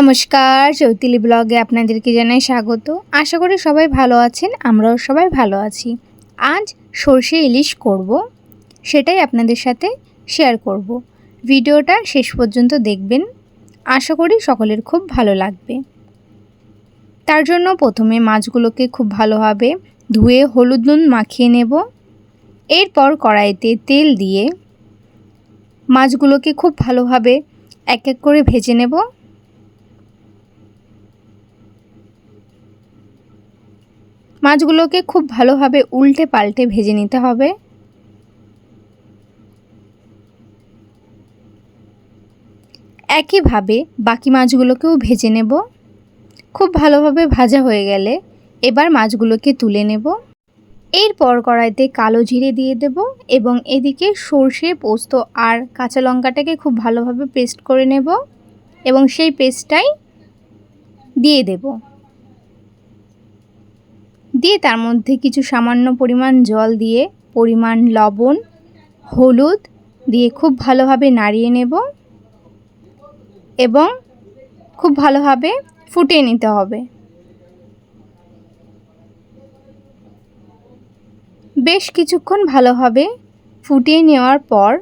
নমস্কার, চৈতিলি ব্লগে আপনাদেরকে জানাই স্বাগত। আশা করি সবাই ভালো আছেন, আমরাও সবাই ভালো আছি। আজ সর্ষে ইলিশ করব, সেটাই আপনাদের সাথে শেয়ার করব। ভিডিওটা শেষ পর্যন্ত দেখবেন, আশা করি সকলের খুব ভালো লাগবে। তার জন্য প্রথমে মাছগুলোকে খুব ভালোভাবে ধুয়ে হলুদ নুন মাখিয়ে নেব। এরপর কড়াইতে তেল দিয়ে মাছগুলোকে খুব ভালোভাবে এক এক করে ভেজে নেব। মাছগুলোকে খুব ভালোভাবে উল্টে পাল্টে ভেজে নিতে হবে। একইভাবে বাকি মাছগুলোকেও ভেজে নেব। খুব ভালোভাবে ভাজা হয়ে গেলে এবার মাছগুলোকে তুলে নেব। এরপর কড়াইতে কালো জিরে দিয়ে দেব এবং এদিকে সর্ষে, পোস্ত আর কাঁচা লঙ্কাটাকে খুব ভালোভাবে পেস্ট করে নেব এবং সেই পেস্টটাই দিয়ে দেব। দিয়ে তার মধ্যে কিছু সামান্য পরিমাণ জল দিয়ে, পরিমাণ লবণ, হলুদ দিয়ে খুব ভালোভাবে নাড়িয়ে নেব এবং খুব ভালোভাবে ফুটিয়ে নিতে হবে। বেশ কিছুক্ষণ ভালোভাবে ফুটিয়ে নেওয়ার পর,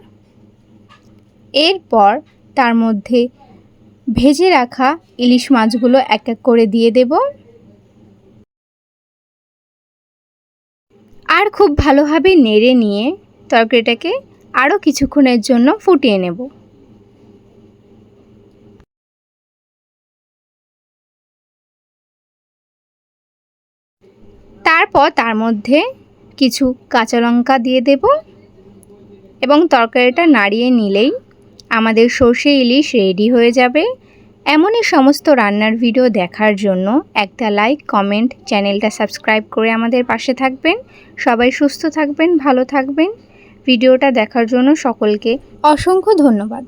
এরপর তার মধ্যে ভেজে রাখা ইলিশ মাছগুলো এক এক করে দিয়ে দেব। আর খুব ভালোভাবে নেড়ে নিয়ে তরকারিটাকে আরও কিছুক্ষণের জন্য ফুটিয়ে নেব। তারপর তার মধ্যে কিছু কাঁচা লঙ্কা দিয়ে দেব এবং তরকারিটা নাড়িয়ে নিলেই আমাদের সর্ষে ইলিশ রেডি হয়ে যাবে। এমনই সমস্ত রান্নার ভিডিও দেখার জন্য একটা লাইক কমেন্ট চ্যানেলটা সাবস্ক্রাইব করে আমাদের পাশে থাকবেন। সবাই সুস্থ থাকবেন, ভালো থাকবেন। ভিডিওটা দেখার জন্য সকলকে অসংখ্য ধন্যবাদ।